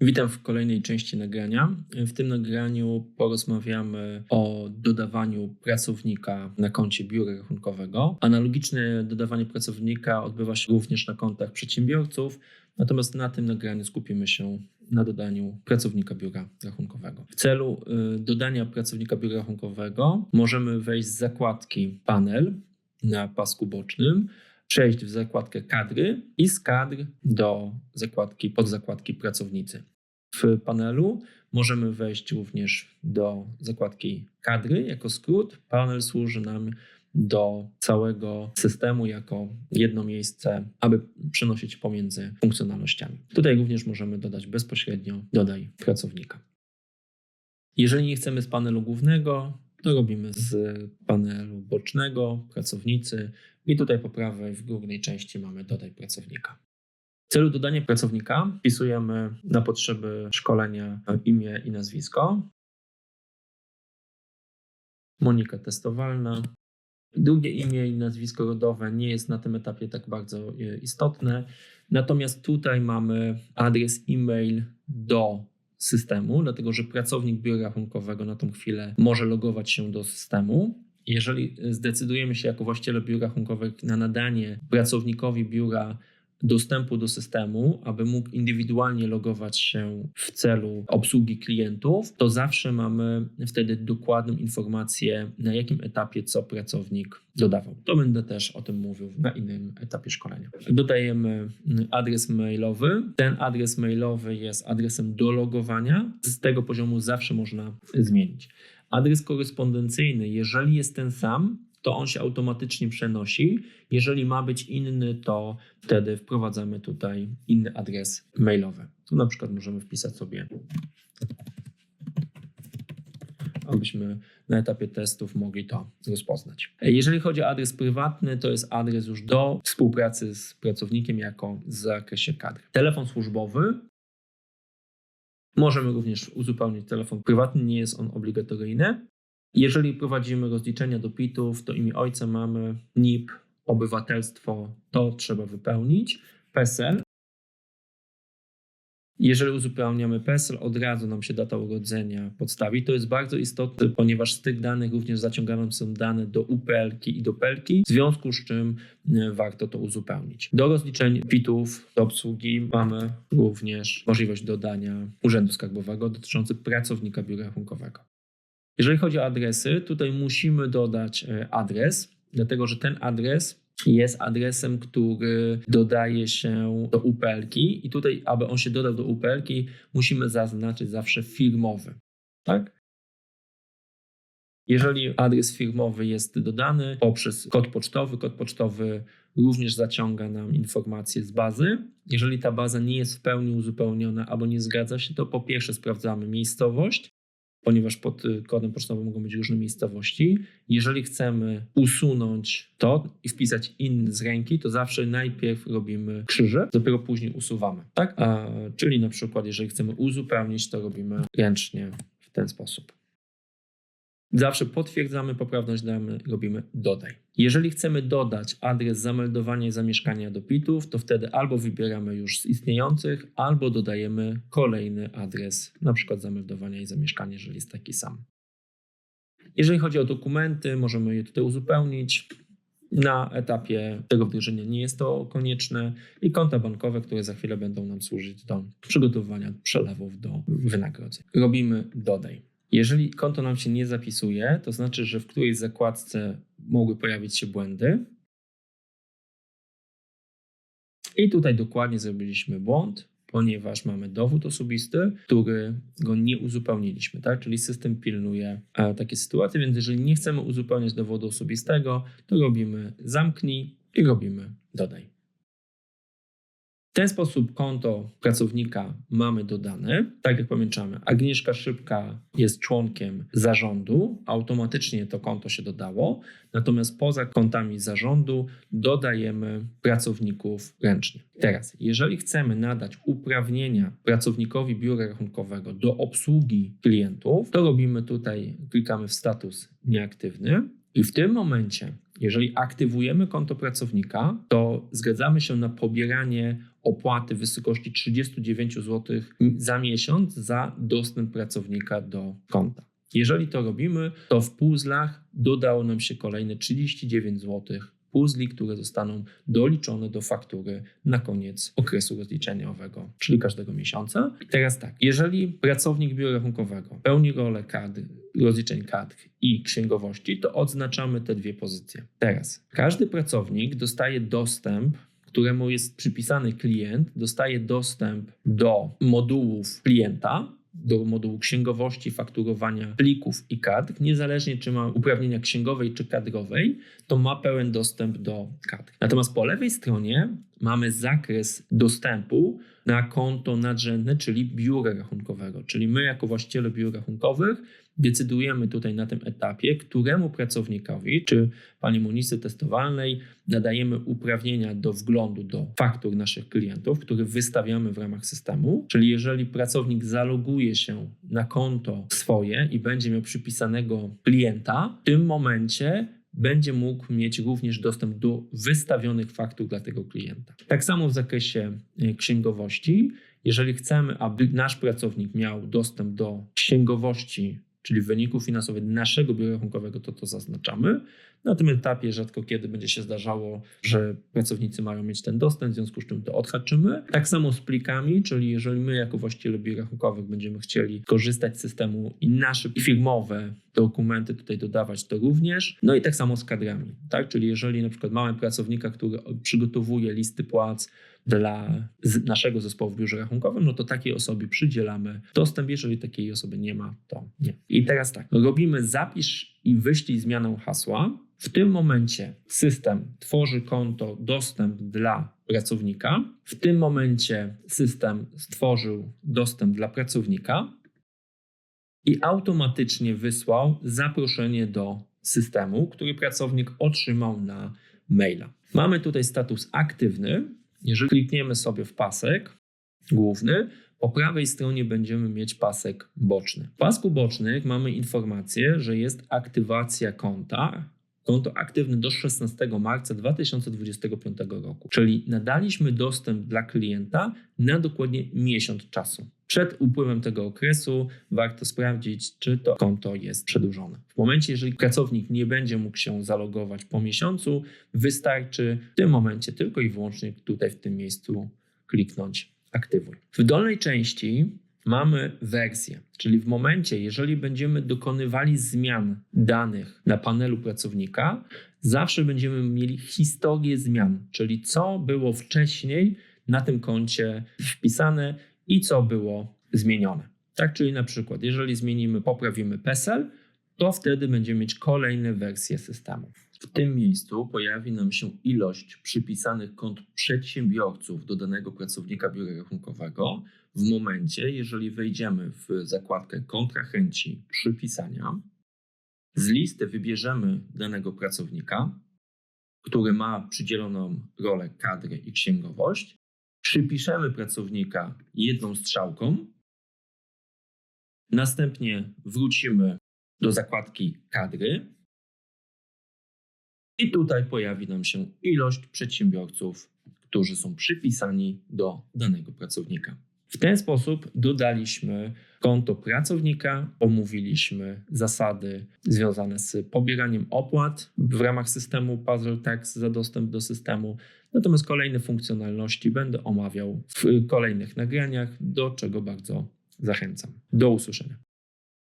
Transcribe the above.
Witam w kolejnej części nagrania. W tym nagraniu porozmawiamy o dodawaniu pracownika na koncie biura rachunkowego. Analogiczne dodawanie pracownika odbywa się również na kontach przedsiębiorców, natomiast na tym nagraniu skupimy się na dodaniu pracownika biura rachunkowego. W celu y, dodania pracownika biura rachunkowego możemy wejść z zakładki panel na pasku bocznym przejść w zakładkę kadry i z kadr do zakładki, podzakładki pracownicy. W panelu możemy wejść również do zakładki kadry jako skrót. Panel służy nam do całego systemu jako jedno miejsce, aby przenosić pomiędzy funkcjonalnościami. Tutaj również możemy dodać bezpośrednio dodaj pracownika. Jeżeli nie chcemy z panelu głównego, to robimy z panelu bocznego pracownicy i tutaj po prawej w górnej części mamy dodaj pracownika. W celu dodania pracownika wpisujemy na potrzeby szkolenia imię i nazwisko. Monika Testowalna. Drugie imię i nazwisko rodowe nie jest na tym etapie tak bardzo e, istotne. Natomiast tutaj mamy adres e-mail do systemu, dlatego że pracownik biura rachunkowego na tą chwilę może logować się do systemu. Jeżeli zdecydujemy się jako właściciele biur rachunkowych na nadanie pracownikowi biura dostępu do systemu, aby mógł indywidualnie logować się w celu obsługi klientów, to zawsze mamy wtedy dokładną informację, na jakim etapie co pracownik dodawał. To będę też o tym mówił na innym etapie szkolenia. Dodajemy adres mailowy. Ten adres mailowy jest adresem do logowania. Z tego poziomu zawsze można zmienić. Adres korespondencyjny, jeżeli jest ten sam, to on się automatycznie przenosi. Jeżeli ma być inny, to wtedy wprowadzamy tutaj inny adres mailowy. Tu na przykład możemy wpisać sobie, abyśmy na etapie testów mogli to rozpoznać. Jeżeli chodzi o adres prywatny, to jest adres już do współpracy z pracownikiem jako w zakresie kadr. Telefon służbowy. Możemy również uzupełnić telefon prywatny, nie jest on obligatoryjny. Jeżeli prowadzimy rozliczenia do PIT-ów, to imię ojca mamy, NIP, obywatelstwo, to trzeba wypełnić, PESEL. Jeżeli uzupełniamy PESEL, od razu nam się data urodzenia podstawi. To jest bardzo istotne, ponieważ z tych danych również zaciągane są dane do UPL-ki i do PEL-ki, w związku z czym e, warto to uzupełnić. Do rozliczeń PIT-ów, do obsługi mamy również możliwość dodania Urzędu Skarbowego dotyczący pracownika biura rachunkowego. Jeżeli chodzi o adresy, tutaj musimy dodać e, adres, dlatego że ten adres jest adresem, który dodaje się do UPL-ki i tutaj, aby on się dodał do UPL-ki, musimy zaznaczyć zawsze firmowy. Tak? Jeżeli adres firmowy jest dodany poprzez kod pocztowy, kod pocztowy również zaciąga nam informacje z bazy. Jeżeli ta baza nie jest w pełni uzupełniona albo nie zgadza się, to po pierwsze sprawdzamy miejscowość, ponieważ pod y, kodem pocztowym mogą być różne miejscowości. Jeżeli chcemy usunąć to i wpisać inny z ręki, to zawsze najpierw robimy krzyże, dopiero później usuwamy. Tak? A, czyli na przykład, jeżeli chcemy uzupełnić, to robimy ręcznie w ten sposób. Zawsze potwierdzamy poprawność damy, robimy dodaj. Jeżeli chcemy dodać adres zameldowania i zamieszkania do PIT-ów, to wtedy albo wybieramy już z istniejących, albo dodajemy kolejny adres, na przykład zameldowania i zamieszkania, jeżeli jest taki sam. Jeżeli chodzi o dokumenty, możemy je tutaj uzupełnić. Na etapie tego wdrożenia nie jest to konieczne i konta bankowe, które za chwilę będą nam służyć do przygotowywania przelewów do wynagrodzeń. Robimy dodaj. Jeżeli konto nam się nie zapisuje, to znaczy, że w którejś zakładce mogły pojawić się błędy. I tutaj dokładnie zrobiliśmy błąd, ponieważ mamy dowód osobisty, który go nie uzupełniliśmy, tak? Czyli system pilnuje e, takie sytuacje, więc jeżeli nie chcemy uzupełniać dowodu osobistego, to robimy zamknij i robimy dodaj ten sposób konto pracownika mamy dodane. Tak jak pamiętamy, Agnieszka Szybka jest członkiem zarządu, automatycznie to konto się dodało. Natomiast poza kontami zarządu dodajemy pracowników ręcznie. Teraz, jeżeli chcemy nadać uprawnienia pracownikowi biura rachunkowego do obsługi klientów, to robimy tutaj, klikamy w status nieaktywny i w tym momencie Jeżeli aktywujemy konto pracownika, to zgadzamy się na pobieranie opłaty w wysokości 39 zł za miesiąc za dostęp pracownika do konta. Jeżeli to robimy, to w puzzlach dodało nam się kolejne 39 zł puzli, które zostaną doliczone do faktury na koniec okresu rozliczeniowego, czyli każdego miesiąca. I teraz tak, jeżeli pracownik biura rachunkowego pełni rolę kadry, rozliczeń kadr i księgowości, to odznaczamy te dwie pozycje. Teraz każdy pracownik dostaje dostęp któremu jest przypisany klient, dostaje dostęp do modułów klienta, do modułu księgowości, fakturowania plików i kadr, niezależnie czy ma uprawnienia księgowej czy kadrowej, to ma pełen dostęp do kadr. Natomiast po lewej stronie mamy zakres dostępu na konto nadrzędne, czyli biura rachunkowego. Czyli my, jako właściciele biur rachunkowych, decydujemy tutaj na tym etapie, któremu pracownikowi, czy pani municy testowalnej, nadajemy uprawnienia do wglądu do faktur naszych klientów, które wystawiamy w ramach systemu. Czyli jeżeli pracownik zaloguje się na konto swoje i będzie miał przypisanego klienta, w tym momencie będzie mógł mieć również dostęp do wystawionych faktur dla tego klienta. Tak samo w zakresie e, księgowości. Jeżeli chcemy, aby nasz pracownik miał dostęp do księgowości czyli wyników finansowych naszego biura rachunkowego, to to zaznaczamy. Na tym etapie rzadko kiedy będzie się zdarzało, że pracownicy mają mieć ten dostęp, w związku z czym to odhaczymy. Tak samo z plikami, czyli jeżeli my jako właściciele biur rachunkowych będziemy chcieli korzystać z systemu i nasze firmowe dokumenty tutaj dodawać, to również. No i tak samo z kadrami, tak? Czyli jeżeli na przykład mamy pracownika, który przygotowuje listy płac, dla naszego zespołu w biurze rachunkowym, no to takiej osobie przydzielamy dostęp. Jeżeli takiej osoby nie ma, to nie. I teraz tak, robimy zapisz i wyślij zmianę hasła. W tym momencie system tworzy konto dostęp dla pracownika. W tym momencie system stworzył dostęp dla pracownika i automatycznie wysłał zaproszenie do systemu, który pracownik otrzymał na maila. Mamy tutaj status aktywny, jeżeli klikniemy sobie w pasek główny, po prawej stronie będziemy mieć pasek boczny. W pasku bocznych mamy informację, że jest aktywacja konta. Konto aktywne do 16 marca 2025 roku, czyli nadaliśmy dostęp dla klienta na dokładnie miesiąc czasu. Przed upływem tego okresu warto sprawdzić, czy to konto jest przedłużone. W momencie, jeżeli pracownik nie będzie mógł się zalogować po miesiącu, wystarczy w tym momencie tylko i wyłącznie tutaj w tym miejscu kliknąć aktywuj. W dolnej części mamy wersję, czyli w momencie, jeżeli będziemy dokonywali zmian danych na panelu pracownika, zawsze będziemy mieli historię zmian, czyli co było wcześniej na tym koncie wpisane i co było zmienione. Tak, czyli na przykład, jeżeli zmienimy, poprawimy PESEL, to wtedy będziemy mieć kolejne wersje systemu. W tym miejscu pojawi nam się ilość przypisanych kont przedsiębiorców do danego pracownika biura rachunkowego w momencie, jeżeli wejdziemy w zakładkę kontrahenci przypisania. Z listy wybierzemy danego pracownika, który ma przydzieloną rolę kadry i księgowość. Przypiszemy pracownika jedną strzałką. Następnie wrócimy do zakładki kadry i tutaj pojawi nam się ilość przedsiębiorców, którzy są przypisani do danego pracownika. W ten sposób dodaliśmy konto pracownika, omówiliśmy zasady związane z pobieraniem opłat w ramach systemu Puzzle Tax za dostęp do systemu. Natomiast kolejne funkcjonalności będę omawiał w kolejnych nagraniach, do czego bardzo zachęcam. Do usłyszenia.